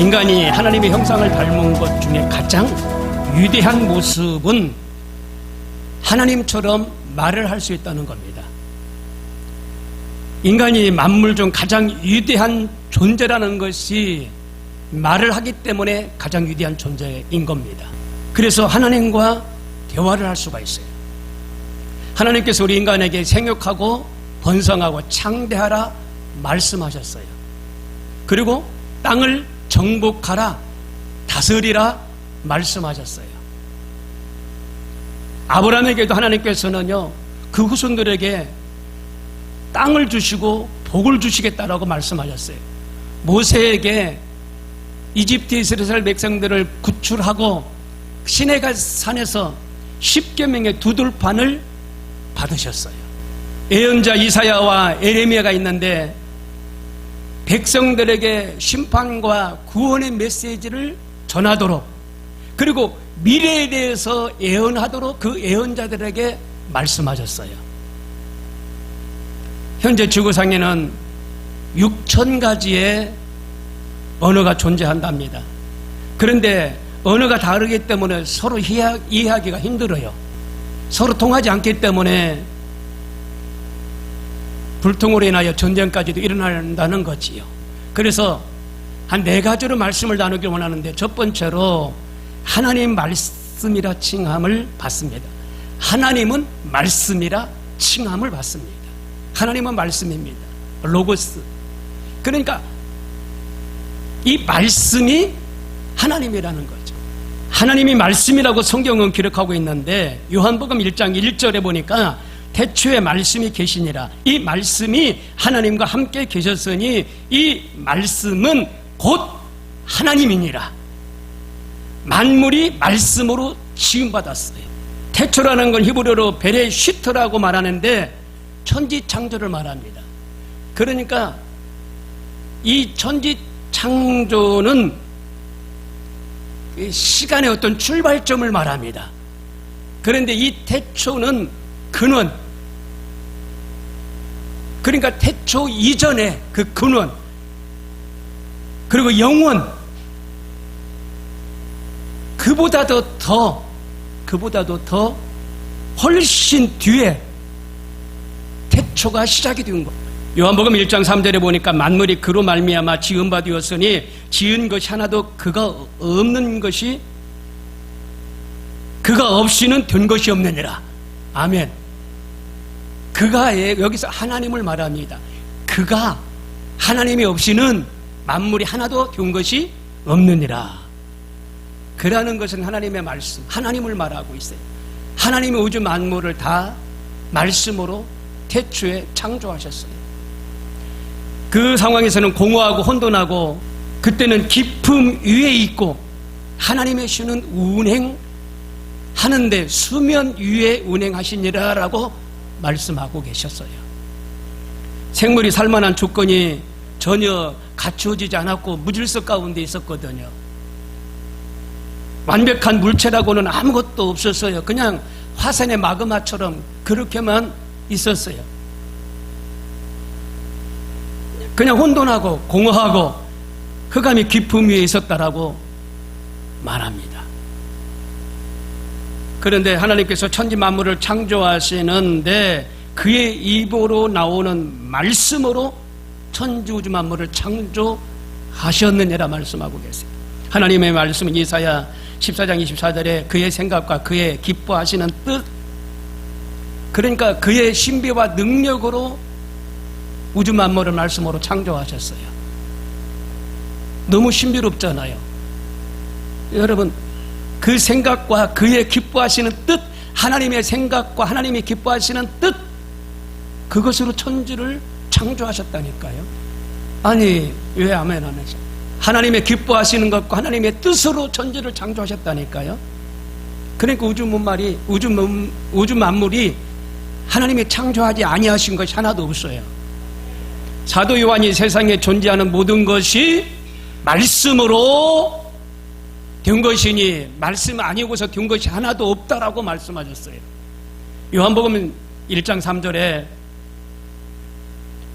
인간이 하나님의 형상을 닮은 것 중에 가장 위대한 모습은 하나님처럼 말을 할 수 있다는 겁니다. 인간이 만물 중 가장 위대한 존재라는 것이 말을 하기 때문에 가장 위대한 존재인 겁니다. 그래서 하나님과 대화를 할 수가 있어요. 하나님께서 우리 인간에게 생육하고 번성하고 창대하라 말씀하셨어요. 그리고 땅을 정복하라 다스리라 말씀하셨어요. 아브라함에게도 하나님께서는요 그 후손들에게 땅을 주시고 복을 주시겠다라고 말씀하셨어요. 모세에게 이집트에서 이스라엘 백성들을 구출하고 시내가 산에서 십계명의 두들판을 받으셨어요. 예언자 이사야와 에레미야가 있는데 백성들에게 심판과 구원의 메시지를 전하도록 그리고 미래에 대해서 예언하도록 그 예언자들에게 말씀하셨어요. 현재 지구상에는 6천 가지의 언어가 존재한답니다. 그런데 언어가 다르기 때문에 서로 이해하기가 힘들어요. 서로 통하지 않기 때문에 불통으로 인하여 전쟁까지도 일어난다는 거지요. 그래서 한 네 가지로 말씀을 나누길 원하는데 첫 번째로 하나님 말씀이라 칭함을 받습니다. 하나님은 말씀이라 칭함을 받습니다. 하나님은 말씀입니다. 로고스. 그러니까 이 말씀이 하나님이라는 거죠. 하나님이 말씀이라고 성경은 기록하고 있는데 요한복음 1장 1절에 보니까 태초에 말씀이 계시니라. 이 말씀이 하나님과 함께 계셨으니 이 말씀은 곧 하나님이니라. 만물이 말씀으로 지음받았어요. 태초라는 건 히브리어로 베레시트라고 말하는데 천지 창조를 말합니다. 그러니까 이 천지 창조는 시간의 어떤 출발점을 말합니다. 그런데 이 태초는 근원. 그러니까 태초 이전에 그 근원. 그리고 영원. 그보다도 더, 그보다도 더 훨씬 뒤에 태초가 시작이 된 것. 요한복음 1장 3절에 보니까 만물이 그로 말미암아 지은 바 되었으니 지은 것이 하나도 그가 없는 것이 그가 없이는 된 것이 없느니라. 아멘. 그가 여기서 하나님을 말합니다. 그가 하나님이 없이는 만물이 하나도 된 것이 없느니라. 그라는 것은 하나님의 말씀, 하나님을 말하고 있어요. 하나님이 우주 만물을 다 말씀으로 태초에 창조하셨어요. 그 상황에서는 공허하고 혼돈하고 그때는 깊음 위에 있고 하나님의 신은 운행 하는데 수면 위에 운행하시니라라고 말씀하고 계셨어요. 생물이 살만한 조건이 전혀 갖추어지지 않았고 무질서 가운데 있었거든요. 완벽한 물체라고는 아무것도 없었어요. 그냥 화산의 마그마처럼 그렇게만 있었어요. 그냥 혼돈하고 공허하고 흑암이 깊음 위에 있었다라고 말합니다. 그런데 하나님께서 천지 만물을 창조하시는데 그의 입으로 나오는 말씀으로 천지 우주 만물을 창조하셨느니라 말씀하고 계세요. 하나님의 말씀은 이사야 14장 24절에 그의 생각과 그의 기뻐하시는 뜻 그러니까 그의 신비와 능력으로 우주 만물을 말씀으로 창조하셨어요. 너무 신비롭잖아요. 여러분 그 생각과 그의 기뻐하시는 뜻 하나님의 생각과 하나님이 기뻐하시는 뜻 그것으로 천지를 창조하셨다니까요. 아니 왜 아멘 안 하죠? 하나님의 기뻐하시는 것과 하나님의 뜻으로 천지를 창조하셨다니까요. 그러니까 우주 문말이 우주 우주 만물이 하나님이 창조하지 아니하신 것이 하나도 없어요. 사도 요한이 세상에 존재하는 모든 것이 말씀으로 된 것이니 말씀 아니고서 된 것이 하나도 없다라고 말씀하셨어요. 요한복음 1장 3절에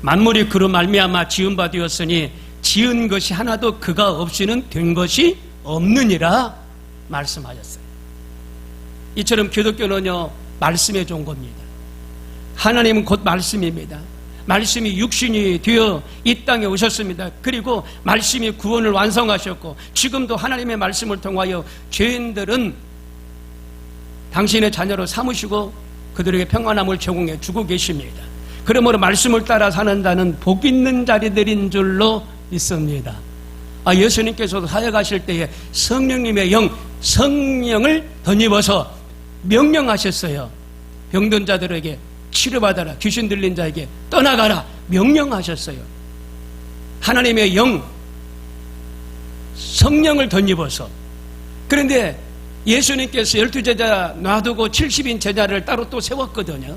만물이 그로 말미암아 지은 바 되었으니 지은 것이 하나도 그가 없이는 된 것이 없느니라 말씀하셨어요. 이처럼 기독교는요, 말씀에 좋은 겁니다. 하나님은 곧 말씀입니다. 말씀이 육신이 되어 이 땅에 오셨습니다. 그리고 말씀이 구원을 완성하셨고 지금도 하나님의 말씀을 통하여 죄인들은 당신의 자녀로 삼으시고 그들에게 평안함을 제공해 주고 계십니다. 그러므로 말씀을 따라 사는다는 복 있는 자리들인 줄로 믿습니다. 아, 예수님께서도 사역하실 때에 성령님의 영, 성령을 덧입어서 명령하셨어요. 병든 자들에게 치료받아라. 귀신 들린 자에게 떠나가라. 명령하셨어요. 하나님의 영, 성령을 덧입어서. 그런데 예수님께서 열두 제자 놔두고 70인 제자를 따로 또 세웠거든요.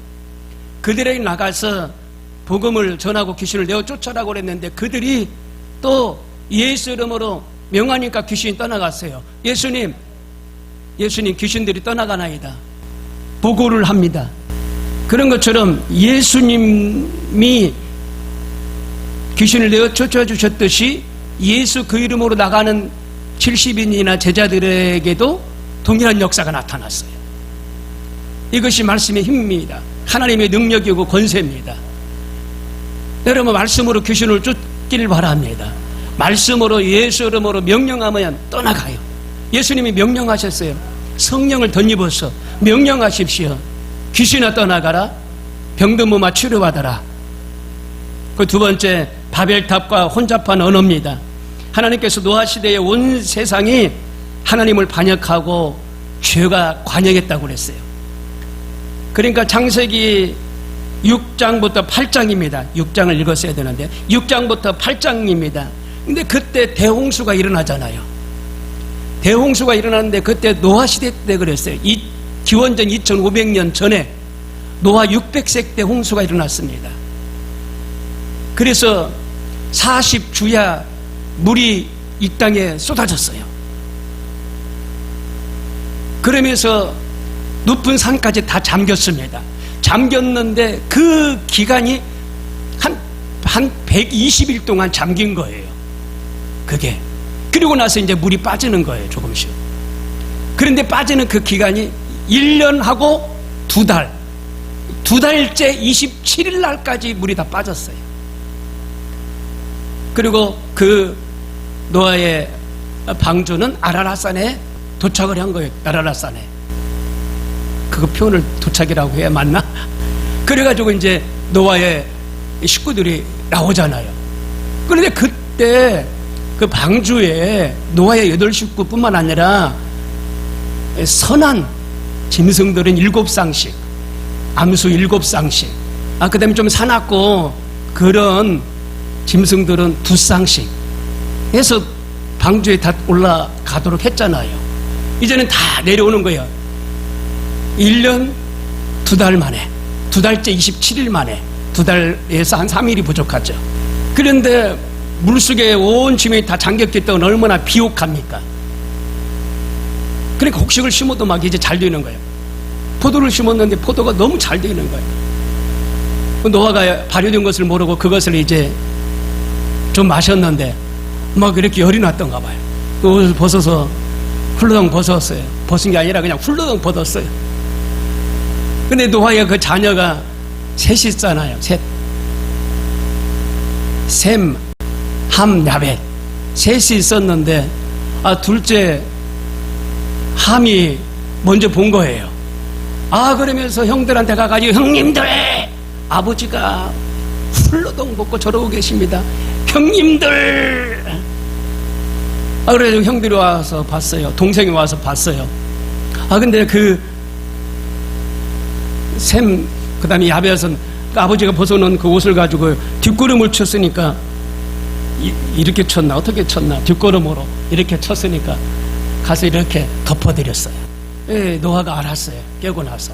그들에게 나가서 복음을 전하고 귀신을 내어 쫓아라고 그랬는데 그들이 또 예수 이름으로 명하니까 귀신이 떠나갔어요. 예수님, 예수님 귀신들이 떠나가나이다. 보고를 합니다. 그런 것처럼 예수님이 귀신을 내어 쫓아주셨듯이 예수 그 이름으로 나가는 70인이나 제자들에게도 동일한 역사가 나타났어요. 이것이 말씀의 힘입니다. 하나님의 능력이고 권세입니다. 여러분 말씀으로 귀신을 쫓기를 바랍니다. 말씀으로 예수 이름으로 명령하면 떠나가요. 예수님이 명령하셨어요. 성령을 덧입어서 명령하십시오. 귀신아 떠나가라. 병든 몸아 치료받아라. 그 두 번째 바벨탑과 혼잡한 언어입니다. 하나님께서 노아 시대에 온 세상이 하나님을 반역하고 죄가 관영했다고 그랬어요. 그러니까 창세기 6장부터 8장입니다. 6장을 읽었어야 되는데 6장부터 8장입니다. 근데 그때 대홍수가 일어나잖아요. 대홍수가 일어났는데 그때 노아 시대 때 그랬어요. 이 기원전 2500년 전에 노아 600세 때 홍수가 일어났습니다. 그래서 40주야 물이 이 땅에 쏟아졌어요. 그러면서 높은 산까지 다 잠겼습니다. 잠겼는데 그 기간이 한, 한 120일 동안 잠긴 거예요. 그게. 그리고 나서 이제 물이 빠지는 거예요, 조금씩. 그런데 빠지는 그 기간이 1년하고 두 달. 두 달째 27일 날까지 물이 다 빠졌어요. 그리고 그 노아의 방주는 아라라산에 도착을 한 거예요. 아라라산에. 그거 표현을 도착이라고 해야 맞나? 그래가지고 이제 노아의 식구들이 나오잖아요. 그런데 그때 그 방주에 노아의 여덟 식구뿐만 아니라 선한 짐승들은 일곱 쌍씩, 암수 일곱 쌍씩, 아, 그 다음에 좀 사납고 그런 짐승들은 두 쌍씩 해서 방주에 다 올라가도록 했잖아요. 이제는 다 내려오는 거예요. 1년 두 달 만에, 두 달째 27일 만에, 두 달에서 한 3일이 부족하죠. 그런데 물속에 온 짐이 다 잠겼기 때문에 얼마나 비옥합니까? 그러니까 곡식을 심어도 막 이제 잘 되는 거예요. 포도를 심었는데 포도가 너무 잘 되는 거예요. 그 노아가 발효된 것을 모르고 그것을 이제 좀 마셨는데 막 이렇게 열이 났던가 봐요. 그 옷을 벗어서 훌러덩 벗었어요. 벗은 게 아니라 그냥 훌러덩 벗었어요. 근데 노아의 그 자녀가 셋이 있잖아요. 셋. 셈, 함, 야벳. 셋이 있었는데, 아, 둘째, 함이 먼저 본 거예요. 아, 그러면서 형들한테 가가지고, 형님들! 아버지가 훌러덩 벗고 저러고 계십니다. 형님들! 아, 그래서 형들이 와서 봤어요. 동생이 와서 봤어요. 아, 근데 그, 샘, 그 다음에 야벳은 그 아버지가 벗어놓은 그 옷을 가지고 뒷걸음을 쳤으니까 이, 렇게 쳤나? 어떻게 쳤나? 뒷걸음으로 이렇게 쳤으니까 가서 이렇게 덮어드렸어요. 예, 노아가 알았어요. 깨고 나서.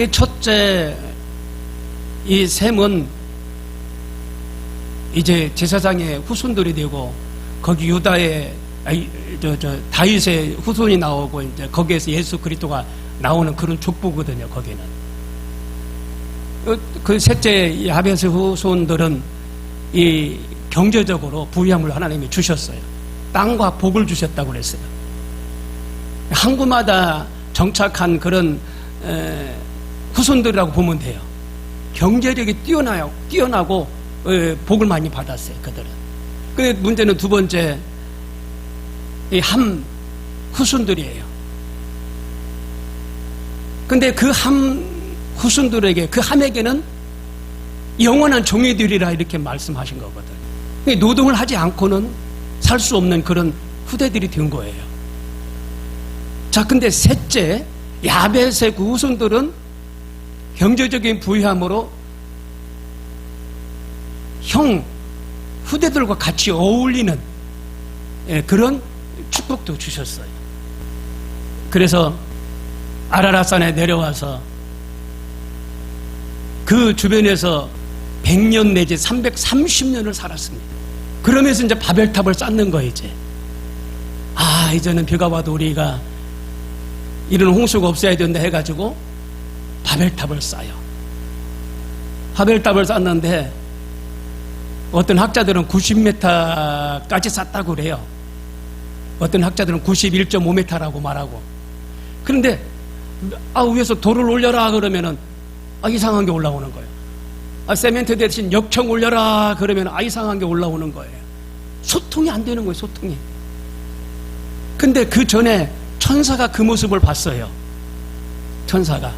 이 첫째, 이 샘은 이제 제사장의 후손들이 되고 거기 유다의 아니, 저, 저, 다윗의 후손이 나오고 이제 거기에서 예수 그리스도가 나오는 그런 족보거든요. 거기는 그 셋째 야벳의 후손들은 이 경제적으로 부유함을 하나님이 주셨어요. 땅과 복을 주셨다고 그랬어요. 항구마다 정착한 그런 에, 후손들이라고 보면 돼요. 경제력이 뛰어나요. 뛰어나고 에, 복을 많이 받았어요. 그들은. 근데 문제는 두 번째 이 함 후손들이에요. 근데 그 함 후손들에게 그 함에게는 영원한 종이들이라 이렇게 말씀하신 거거든. 그러니까 노동을 하지 않고는 살 수 없는 그런 후대들이 된 거예요. 자, 근데 셋째, 야벳의 그 후손들은 경제적인 부유함으로 형, 후대들과 같이 어울리는 예, 그런 축복도 주셨어요. 그래서 아라라산에 내려와서 그 주변에서 100년 내지 330년을 살았습니다. 그러면서 이제 바벨탑을 쌓는 거예요, 이제. 아, 이제는 비가 와도 우리가 이런 홍수가 없어야 된다 해가지고 바벨탑을 쌓아요. 바벨탑을 쌓는데 어떤 학자들은 90m까지 쌓다고 그래요. 어떤 학자들은 91.5m라고 말하고. 그런데 아 위에서 돌을 올려라 그러면은 아 이상한 게 올라오는 거예요. 아 세멘트 대신 역청 올려라 그러면 아 이상한 게 올라오는 거예요. 소통이 안 되는 거예요. 소통이. 근데 그 전에 천사가 그 모습을 봤어요. 천사가.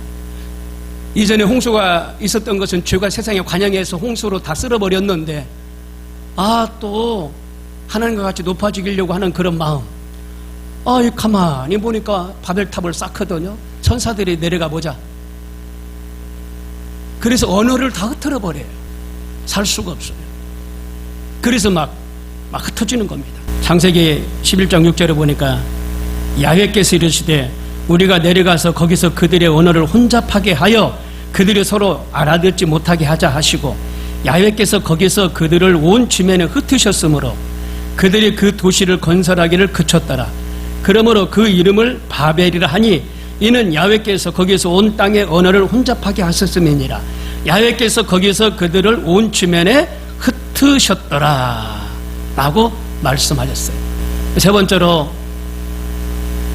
이전에 홍수가 있었던 것은 죄가 세상에 관영해서 홍수로 다 쓸어버렸는데 아 또 하나님과 같이 높아지려고 하는 그런 마음. 아, 이 가만히 보니까 바벨탑을 쌓거든요. 천사들이 내려가 보자. 그래서 언어를 다 흩어져 버려요. 살 수가 없어요. 그래서 막, 막 흩어지는 겁니다. 창세기 11장 6절에 보니까 야훼께서 이르시되 우리가 내려가서 거기서 그들의 언어를 혼잡하게 하여 그들이 서로 알아듣지 못하게 하자 하시고 야훼께서 거기서 그들을 온 지면에 흩으셨으므로 그들이 그 도시를 건설하기를 그쳤더라. 그러므로 그 이름을 바벨이라 하니 이는 야훼께서 거기서 온 땅의 언어를 혼잡하게 하셨음이니라. 야훼께서 거기서 그들을 온 지면에 흩으셨더라. 라고 말씀하셨어요. 세 번째로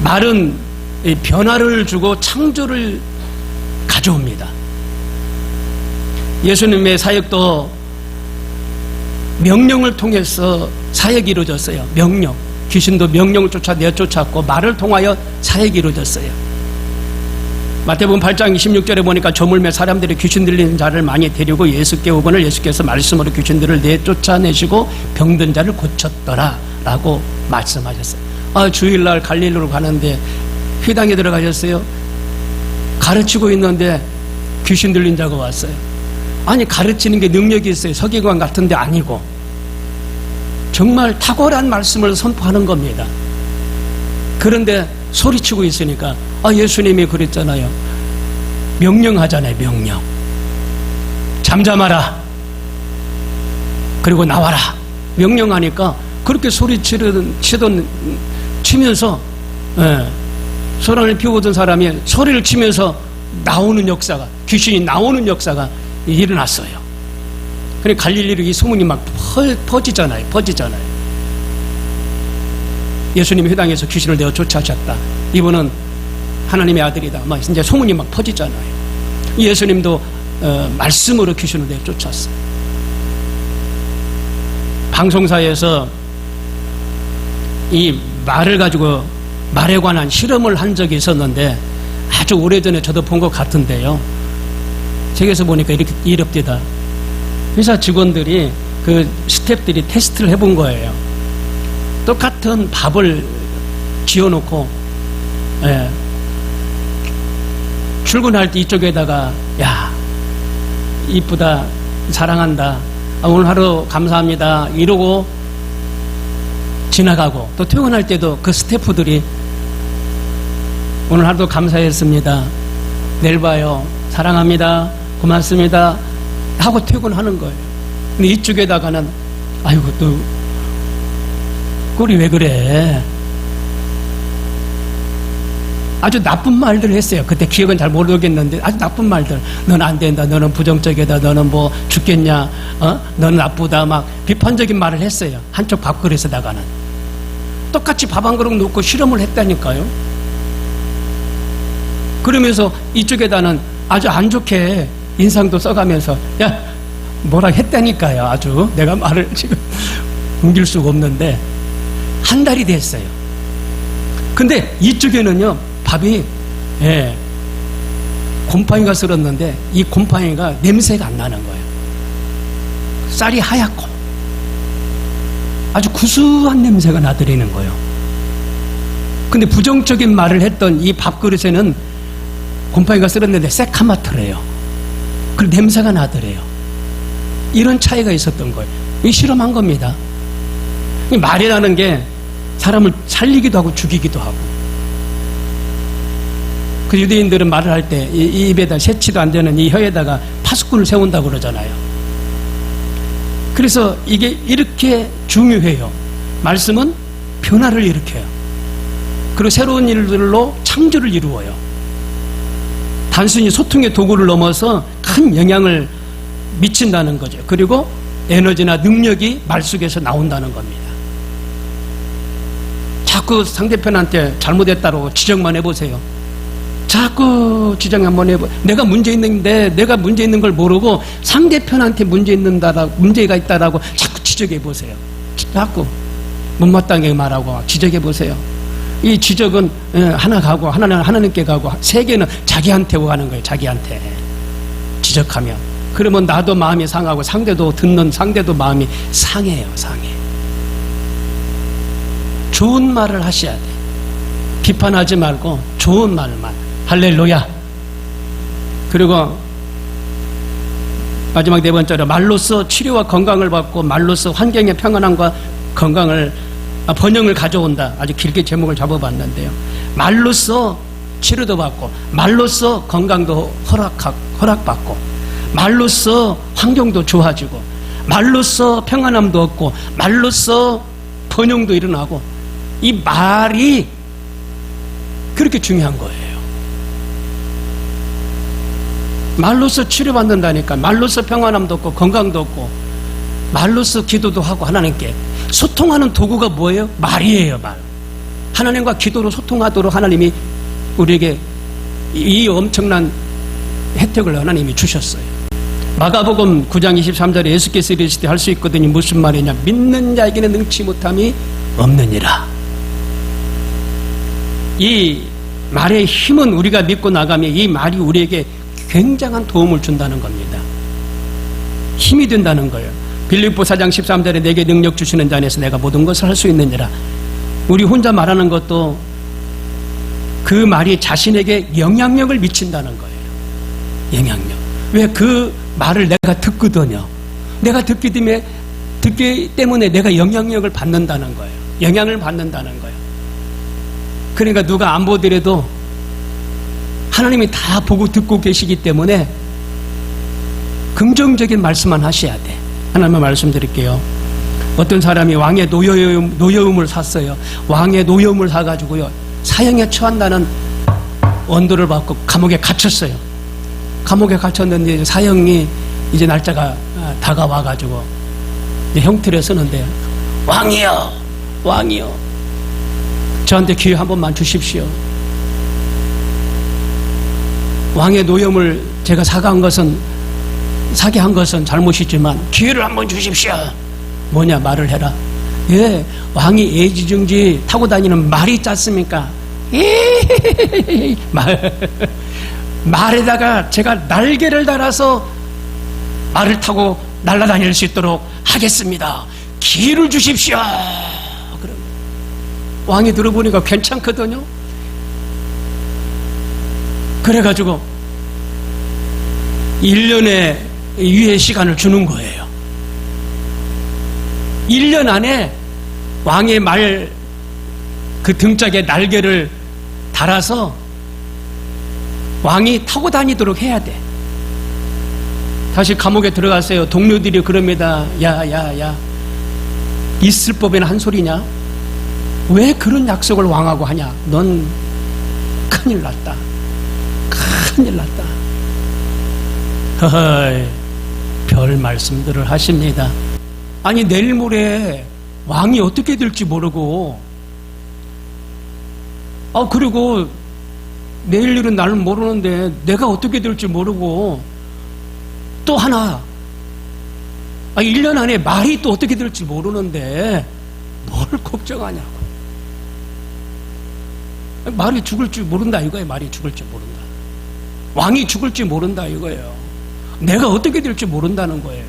말은 변화를 주고 창조를 가져옵니다. 예수님의 사역도 명령을 통해서 사역이 이루어졌어요. 명령. 귀신도 명령을 쫓아 내쫓았고 말을 통하여 사역이 이루어졌어요. 마태복음 8장 26절에 보니까 저물매 사람들이 귀신 들리는 자를 많이 데리고 예수께 오거늘 예수께서 말씀으로 귀신들을 내쫓아내시고 병든 자를 고쳤더라 라고 말씀하셨어요. 아, 주일날 갈릴리로 가는데 회당에 들어가셨어요. 가르치고 있는데 귀신 들린 자가 왔어요. 아니 가르치는 게 능력이 있어요. 서기관 같은데 아니고 정말 탁월한 말씀을 선포하는 겁니다. 그런데 소리치고 있으니까 아 예수님이 그랬잖아요. 명령하잖아요. 명령. 잠잠하라. 그리고 나와라. 명령하니까 그렇게 소리치던 치던 치면서 예, 소란을 피우던 사람이 소리를 치면서 나오는 역사가 귀신이 나오는 역사가 일어났어요. 그래 갈릴리로 이 소문이 막 퍼, 퍼지잖아요. 퍼지잖아요. 예수님이 회당에서 귀신을 내어 쫓아하셨다. 이분은 하나님의 아들이다. 막 이제 소문이 막 퍼지잖아요. 예수님도 어, 말씀으로 귀신을 내어 쫓았어요. 방송사에서 이 말을 가지고 말에 관한 실험을 한 적이 있었는데 아주 오래전에 저도 본 것 같은데요. 책에서 보니까 이렇게 이럽디다. 회사 직원들이 그 스탭들이 테스트를 해본 거예요. 똑같은 밥을 지어놓고 예. 출근할 때 이쪽에다가 야 이쁘다 사랑한다 아, 오늘 하루 감사합니다 이러고 지나가고 또 퇴근할 때도 그 스태프들이 오늘 하루도 감사했습니다 내일 봐요 사랑합니다 고맙습니다 하고 퇴근하는 거예요 근데 이쪽에다가는 아이고 또 꼴이 왜 그래 아주 나쁜 말들을 했어요. 그때 기억은 잘 모르겠는데 아주 나쁜 말들. 넌 안 된다. 너는 부정적이다. 너는 뭐 죽겠냐. 어? 너는 나쁘다. 막 비판적인 말을 했어요. 한쪽 밥그릇에다가는. 똑같이 밥 한 그릇 놓고 실험을 했다니까요. 그러면서 이쪽에다는 아주 안 좋게 인상도 써가면서 야 뭐라 했다니까요. 아주 내가 말을 지금 옮길 수가 없는데 한 달이 됐어요. 근데 이쪽에는요 밥이 예, 곰팡이가 쓸었는데 이 곰팡이가 냄새가 안 나는 거예요. 쌀이 하얗고 아주 구수한 냄새가 나더라는 거예요. 근데 부정적인 말을 했던 이 밥그릇에는 곰팡이가 쓸었는데 새카맣더래요. 그리고 냄새가 나더래요. 이런 차이가 있었던 거예요. 이 실험한 겁니다. 이 말이라는 게 사람을 살리기도 하고 죽이기도 하고. 그 유대인들은 말을 할 때 이 입에다 세치도 안 되는 이 혀에다가 파수꾼을 세운다고 그러잖아요. 그래서 이게 이렇게 중요해요. 말씀은 변화를 일으켜요. 그리고 새로운 일들로 창조를 이루어요. 단순히 소통의 도구를 넘어서 큰 영향을 미친다는 거죠. 그리고 에너지나 능력이 말 속에서 나온다는 겁니다. 자꾸 상대편한테 잘못했다고 지적만 해보세요. 자꾸 지적 한번 해보. 내가 문제 있는데 내가 문제 있는 걸 모르고 상대편한테 문제 있는다라고 문제가 있다라고 자꾸 지적해 보세요. 자꾸 못마땅하게 말하고 지적해 보세요. 이 지적은 예, 하나 가고 하나는 하나님께 가고 세 개는 자기한테 오가는 거예요. 자기한테 지적하면 그러면 나도 마음이 상하고 상대도 듣는 상대도 마음이 상해요. 상해. 좋은 말을 하셔야 돼. 비판하지 말고 좋은 말만. 할렐루야. 그리고 마지막 네 번째로 말로써 치료와 건강을 받고 말로써 환경의 평안함과 건강을 아, 번영을 가져온다. 아주 길게 제목을 잡아봤는데요. 말로써 치료도 받고 말로써 건강도 허락하, 허락받고 말로써 환경도 좋아지고 말로써 평안함도 얻고 말로써 번영도 일어나고 이 말이 그렇게 중요한 거예요. 말로써 치료받는다니까 말로써 평안함도 없고 건강도 없고 말로써 기도도 하고 하나님께 소통하는 도구가 뭐예요? 말이에요 말. 하나님과 기도로 소통하도록 하나님이 우리에게 이 엄청난 혜택을 하나님이 주셨어요. 마가복음 9장 23절에 예수께서 이르시되 할 수 있거든요. 무슨 말이냐? 믿는 자에게는 능치 못함이 없느니라. 이 말의 힘은 우리가 믿고 나가면 이 말이 우리에게 굉장한 도움을 준다는 겁니다. 힘이 된다는 거예요. 빌립보 4장 13절에 내게 능력 주시는 자 안에서 내가 모든 것을 할 수 있느니라. 우리 혼자 말하는 것도 그 말이 자신에게 영향력을 미친다는 거예요. 영향력. 왜 그 말을 내가 듣거든요. 내가 듣기 때문에 듣기 때문에 내가 영향력을 받는다는 거예요. 영향을 받는다는 거예요. 그러니까 누가 안 보더라도 하나님이 다 보고 듣고 계시기 때문에 긍정적인 말씀만 하셔야 돼. 하나님의 말씀 드릴게요. 어떤 사람이 왕의 노여움, 노여움을 샀어요. 왕의 노여움을 사가지고요. 사형에 처한다는 원도를 받고 감옥에 갇혔어요. 감옥에 갇혔는데 사형이 이제 날짜가 아, 다가와가지고 형틀에 서는데 왕이여, 왕이여, 저한테 기회 한 번만 주십시오. 왕의 노염을 제가 사과한 것은 사게 한 것은 잘못이지만 기회를 한번 주십시오. 뭐냐 말을 해라. 예, 왕이 애지중지 타고 다니는 말이 있지 않습니까? 말 말에다가 제가 날개를 달아서 말을 타고 날아다닐 수 있도록 하겠습니다. 기회를 주십시오. 그럼 왕이 들어보니까 괜찮거든요. 그래가지고 1년의 유예 시간을 주는 거예요. 1년 안에 왕의 말 그 등짝에 날개를 달아서 왕이 타고 다니도록 해야 돼. 다시 감옥에 들어갔어요. 동료들이 그럽니다. 야, 야, 야. 있을 법에는 한 소리냐? 왜 그런 약속을 왕하고 하냐? 넌 큰일 났다. 큰일 났다. 허허이, 별 말씀들을 하십니다. 아니, 내일 모레 왕이 어떻게 될지 모르고, 아, 그리고 내일 일은 나는 모르는데 내가 어떻게 될지 모르고, 또 하나, 아, 1년 안에 말이 또 어떻게 될지 모르는데 뭘 걱정하냐고. 말이 죽을 줄 모른다 이거예요. 말이 죽을 줄 모른다. 왕이 죽을 줄 모른다 이거예요. 내가 어떻게 될지 모른다는 거예요.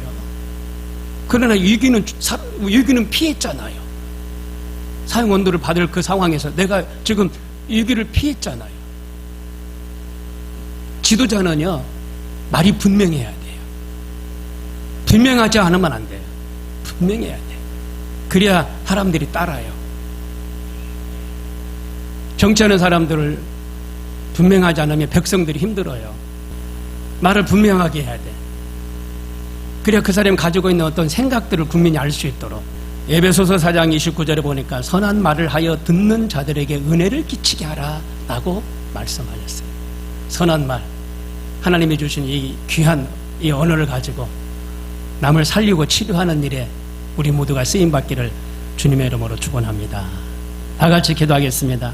그러나 위기는 사- 위기는 피했잖아요. 사형 원도를 받을 그 상황에서 내가 지금 위기를 피했잖아요. 지도자는요 말이 분명해야 돼요. 분명하지 않으면 안 돼요. 분명해야 돼. 그래야 사람들이 따라요. 정치하는 사람들을 분명하지 않으면 백성들이 힘들어요. 말을 분명하게 해야 돼. 그래야 그 사람이 가지고 있는 어떤 생각들을 국민이 알 수 있도록. 예배소서 4장 29절에 보니까 선한 말을 하여 듣는 자들에게 은혜를 끼치게 하라 라고 말씀하셨어요. 선한 말. 하나님이 주신 이 귀한 이 언어를 가지고 남을 살리고 치료하는 일에 우리 모두가 쓰임 받기를 주님의 이름으로 축원합니다. 다 같이 기도하겠습니다.